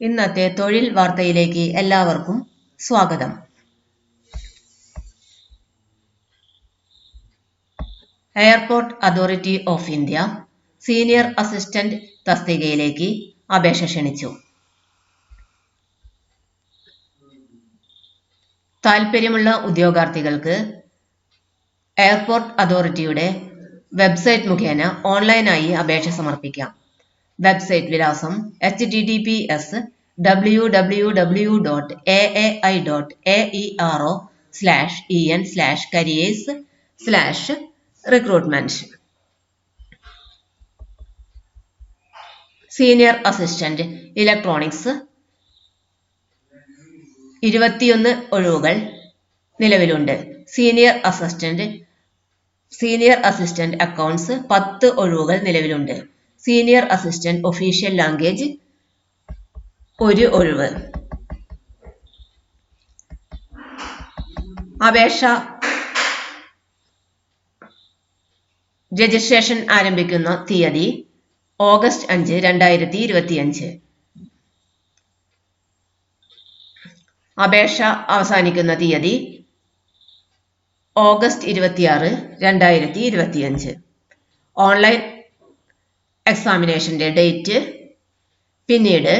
ഇന്നത്തെ തൊഴിൽ വാർത്തയിലേക്ക് എല്ലാവർക്കും സ്വാഗതം. Airport authority of India senior assistant തസ്തികയിലേക്ക് അപേക്ഷ ക്ഷണിച്ചു. താൽപ്പര്യമുള്ള ഉദ്യോഗാർത്ഥികൾക്ക് എയർപോർട്ട് അതോറിറ്റിയുടെ വെബ്സൈറ്റ് മുഖേന ഓൺലൈനായി അപേക്ഷ സമർപ്പിക്കാം. വെബ്സൈറ്റ് വിലാസം H T T P S W W W dot A A I dot A E R O slash E N slash careers slash recruitment senior assistant electronics ഇരുപത്തിയൊന്ന് ഒഴിവുകൾ നിലവിലുണ്ട്. Senior assistant senior assistant accounts പത്ത് ഒഴിവുകൾ നിലവിലുണ്ട്. Senior assistant official language ഒരു ഒഴിവ്. അപേക്ഷ. Registration ആരംഭിക്കുന്ന തീയതി ഓഗസ്റ്റ് അഞ്ച് രണ്ടായിരത്തി ഇരുപത്തിയഞ്ച്. അപേക്ഷ അവസാനിക്കുന്ന തീയതി ഓഗസ്റ്റ് ഇരുപത്തിയാറ് രണ്ടായിരത്തി ഇരുപത്തിയഞ്ച്. ഓൺലൈൻ എക്സാമിനേഷന്റെ ഡേറ്റ് പിന്നീട്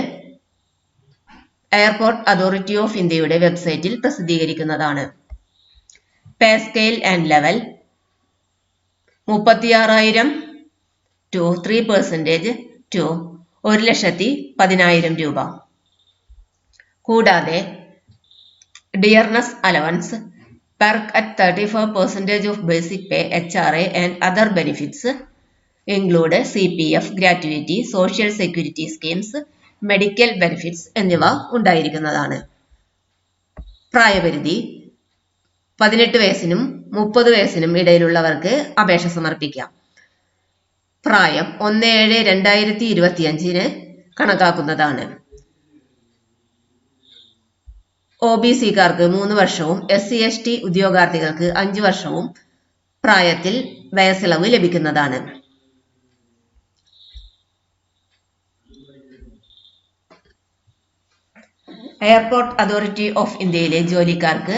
എയർപോർട്ട് അതോറിറ്റി ഓഫ് ഇന്ത്യയുടെ വെബ്സൈറ്റിൽ പ്രസിദ്ധീകരിക്കുന്നതാണ്. പേ സ്കെയിൽ ആൻഡ് ലെവൽ മുപ്പത്തിയാറായിരം ടു ത്രീ പെർസെന്റേജ് ടു ഒരു ലക്ഷത്തി പതിനായിരം രൂപ. കൂടാതെ dearness allowance perk at thirty four percentage of basic pay H R A and other benefits include C P F gratuity social security schemes medical benefits എന്നിവ ഉണ്ടായിരിക്കുന്നതാണ്. പ്രായപരിധി പതിനെട്ട് വയസ്സിനും മുപ്പത് വയസ്സിനും ഇടയിലുള്ളവർക്ക് അപേക്ഷ സമർപ്പിക്കാം. പ്രായം ഒന്ന് ഏഴ് രണ്ടായിരത്തി ഇരുപത്തിയഞ്ചിന് കണക്കാക്കുന്നതാണ്. ഒ ബി സിക്കാർക്ക് മൂന്ന് വർഷവും എസ് സി എസ് ടി ഉദ്യോഗാർത്ഥികൾക്ക് അഞ്ച് വർഷവും പ്രായത്തിൽ വയസ്സിളവ് ലഭിക്കുന്നതാണ്. എയർപോർട്ട് അതോറിറ്റി ഓഫ് ഇന്ത്യയിലെ ജോലിക്കാർക്ക്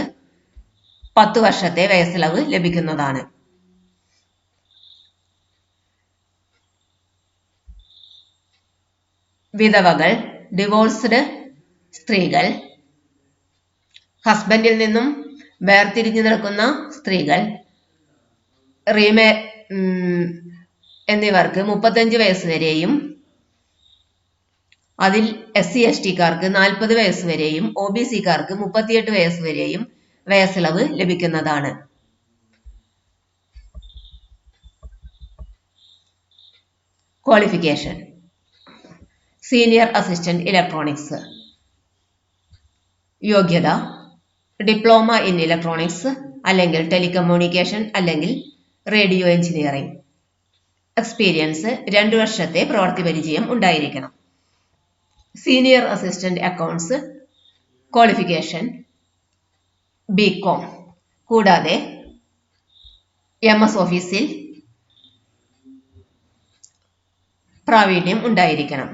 പത്ത് വർഷത്തെ വയസ്സിളവ് ലഭിക്കുന്നതാണ്. വിധവകൾ ഡിവോഴ്സ്ഡ് സ്ത്രീകൾ ഹസ്ബൻഡിൽ നിന്നും വേർതിരിഞ്ഞു നിൽക്കുന്ന സ്ത്രീകൾ റീമേ എന്നിവർക്ക് മുപ്പത്തഞ്ച് വയസ്സ് വരെയും അതിൽ എസ് സി എസ് ടിക്കാർക്ക് നാൽപ്പത് വയസ്സ് വരെയും ഒ ബി സിക്കാർക്ക് മുപ്പത്തിയെട്ട് വയസ്സ് വരെയും വയസ്സിളവ് ലഭിക്കുന്നതാണ്. ക്വാളിഫിക്കേഷൻ സീനിയർ അസിസ്റ്റന്റ് ഇലക്ട്രോണിക്സ് യോഗ്യത. ഡിപ്ലോമ ഇൻ ഇലക്ട്രോണിക്സ് അല്ലെങ്കിൽ ടെലികമ്മ്യൂണിക്കേഷൻ അല്ലെങ്കിൽ റേഡിയോ എഞ്ചിനീയറിംഗ് എക്സ്പീരിയൻസ് രണ്ടു വർഷത്തെ പ്രവൃത്തി പരിചയം ഉണ്ടായിരിക്കണം. Senior assistant accounts qualification B Com കൂടാതെ എം എസ് ഓഫീസിൽ പ്രാവീണ്യം ഉണ്ടായിരിക്കണം.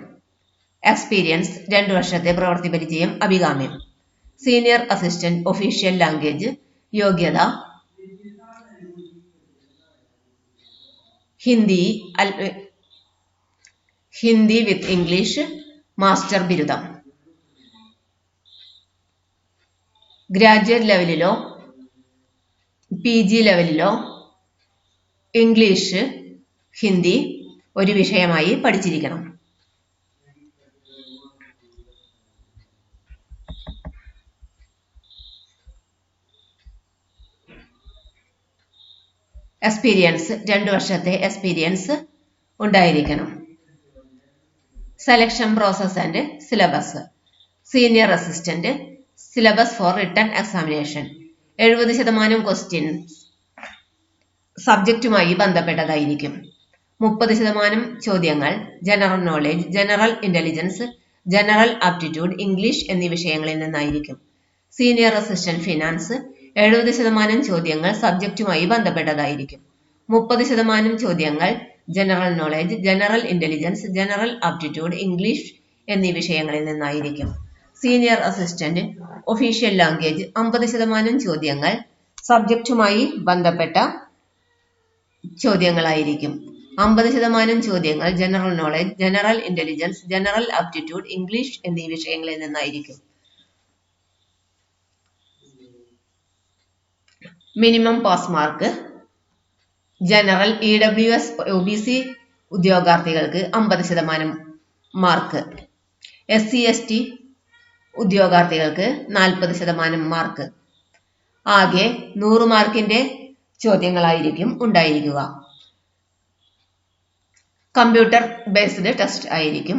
എക്സ്പീരിയൻസ് രണ്ടു വർഷത്തെ പ്രവൃത്തി പരിചയം അഭികാമ്യം. സീനിയർ അസിസ്റ്റന്റ് ഒഫീഷ്യൽ ലാംഗ്വേജ് യോഗ്യത Hindi Hindi with English master ബിരുദം. ഗ്രാജുവേറ്റ് ലെവലിലോ പി ജി ലെവലിലോ ഇംഗ്ലീഷ് ഹിന്ദി ഒരു വിഷയമായി പഠിച്ചിരിക്കണം. എക്സ്പീരിയൻസ് രണ്ടു വർഷത്തെ എക്സ്പീരിയൻസ് ഉണ്ടായിരിക്കണം. Selection process and syllabus senior assistant syllabus for written examination എഴുപത് ശതമാനം ക്വസ്റ്റ്യൻ സബ്ജക്റ്റുമായി ബന്ധപ്പെട്ടതായിരിക്കും. മുപ്പത് ശതമാനം ചോദ്യങ്ങൾ general knowledge general intelligence general aptitude English എന്നീ വിഷയങ്ങളിൽ നിന്നായിരിക്കും. സീനിയർ അസിസ്റ്റന്റ് ഫിനാൻസ് എഴുപത് ശതമാനം ചോദ്യങ്ങൾ സബ്ജക്റ്റുമായി ബന്ധപ്പെട്ടതായിരിക്കും. മുപ്പത് ശതമാനം ചോദ്യങ്ങൾ general knowledge general intelligence general aptitude English എന്നീ വിഷയങ്ങളിൽ നിന്നായിരിക്കും. സീനിയർ അസിസ്റ്റന്റ് ഒഫീഷ്യൽ ലാംഗ്വേജ് അമ്പത് ശതമാനം ചോദ്യങ്ങൾ സബ്ജക്റ്റുമായി ബന്ധപ്പെട്ട ചോദ്യങ്ങളായിരിക്കും. അമ്പത് ശതമാനം ചോദ്യങ്ങൾ general knowledge general intelligence general aptitude English എന്നീ വിഷയങ്ങളിൽ നിന്നായിരിക്കും. Minimum pass mark general E W S O B C ഉദ്യോഗാർത്ഥികൾക്ക് അമ്പത് ശതമാനം mark. S C S T ഉദ്യോഗാർത്ഥികൾക്ക് നാൽപ്പത് ശതമാനം മാർക്ക്. ആകെ നൂറ് മാർക്കിന്റെ ചോദ്യങ്ങളായിരിക്കും ഉണ്ടായിരിക്കുക. കമ്പ്യൂട്ടർ ബേസ്ഡ് ടെസ്റ്റ് ആയിരിക്കും.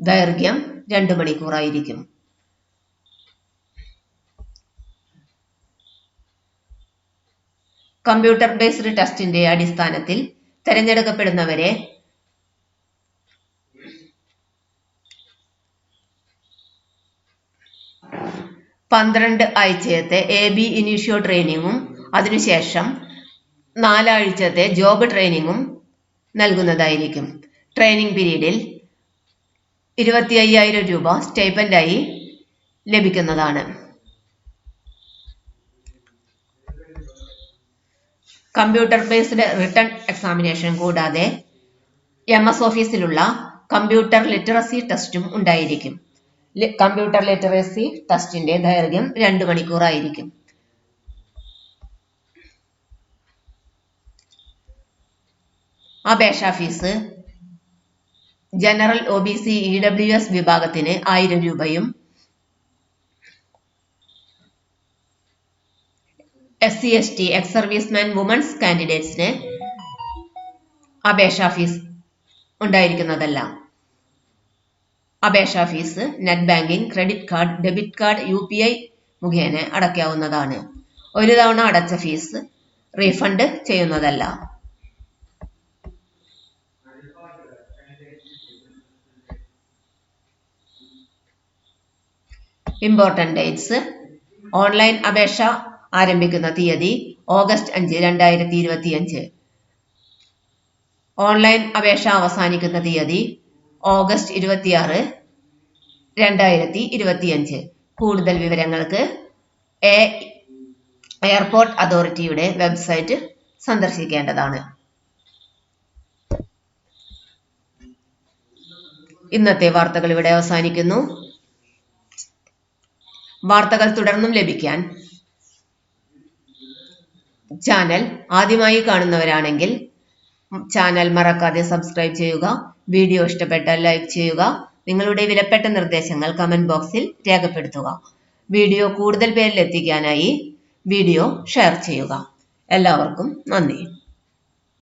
ദൈർഘ്യം രണ്ട് മണിക്കൂറായിരിക്കും. കമ്പ്യൂട്ടർ ബേസ്ഡ് ടെസ്റ്റിന്റെ അടിസ്ഥാനത്തിൽ തിരഞ്ഞെടുക്കപ്പെടുന്നവരെ പന്ത്രണ്ട് ആഴ്ചയത്തെ എ ബി ഇനീഷ്യോ ട്രെയിനിങ്ങും അതിനുശേഷം നാലാഴ്ചത്തെ ജോബ് ട്രെയിനിങ്ങും നൽകുന്നതായിരിക്കും. ട്രെയിനിങ് പീരീഡിൽ ഇരുപത്തി അയ്യായിരം രൂപ സ്റ്റൈപ്പൻഡായി ലഭിക്കുന്നതാണ്. കമ്പ്യൂട്ടർ ബേസ്ഡ് റിട്ടേൺ എക്സാമിനേഷൻ കൂടാതെ എം എസ് ഓഫീസിലുള്ള കമ്പ്യൂട്ടർ ലിറ്ററസി ടെസ്റ്റും ഉണ്ടായിരിക്കും. കമ്പ്യൂട്ടർ ലിറ്ററസി ടെസ്റ്റിന്റെ ദൈർഘ്യം രണ്ട് മണിക്കൂറായിരിക്കും. അപേക്ഷാ fees general O B C E W S വിഭാഗത്തിന് ആയിരം രൂപയും S C S T ex serviceman women's കാൻഡിഡേറ്റ്സിന് അപേക്ഷാ ഫീസ് ഉണ്ടായിരിക്കുന്നതല്ല. അപേക്ഷാ fees net banking credit card debit card U P I മുഖേന അടയ്ക്കാവുന്നതാണ്. ഒരു തവണ അടച്ച ഫീസ് റീഫണ്ട് ചെയ്യുന്നതല്ല. Important dates. ഓൺലൈൻ അപേക്ഷ ആരംഭിക്കുന്ന തീയതി ഓഗസ്റ്റ് അഞ്ച് രണ്ടായിരത്തി ഇരുപത്തിയഞ്ച് ഓൺലൈൻ അപേക്ഷ അവസാനിക്കുന്ന തീയതി ഓഗസ്റ്റ് ഇരുപത്തിയാറ് രണ്ടായിരത്തി ഇരുപത്തിയഞ്ച് കൂടുതൽ വിവരങ്ങൾക്ക് എയർപോർട്ട് അതോറിറ്റിയുടെ വെബ്സൈറ്റ് സന്ദർശിക്കേണ്ടതാണ്. ഇന്നത്തെ വാർത്തകൾ ഇവിടെ അവസാനിക്കുന്നു. വാർത്തകൾ തുടർന്നും ലഭിക്കാൻ ചാനൽ ആദ്യമായി കാണുന്നവരാണെങ്കിൽ ചാനൽ മറക്കാതെ സബ്സ്ക്രൈബ് ചെയ്യുക വീഡിയോ ഇഷ്ടപ്പെട്ടാൽ ലൈക്ക് ചെയ്യുക നിങ്ങളുടെ വിലപ്പെട്ട നിർദ്ദേശങ്ങൾ കമന്റ് ബോക്സിൽ രേഖപ്പെടുത്തുക. വീഡിയോ കൂടുതൽ പേരിൽ എത്തിക്കാനായി വീഡിയോ ഷെയർ ചെയ്യുക. എല്ലാവർക്കും നന്ദി.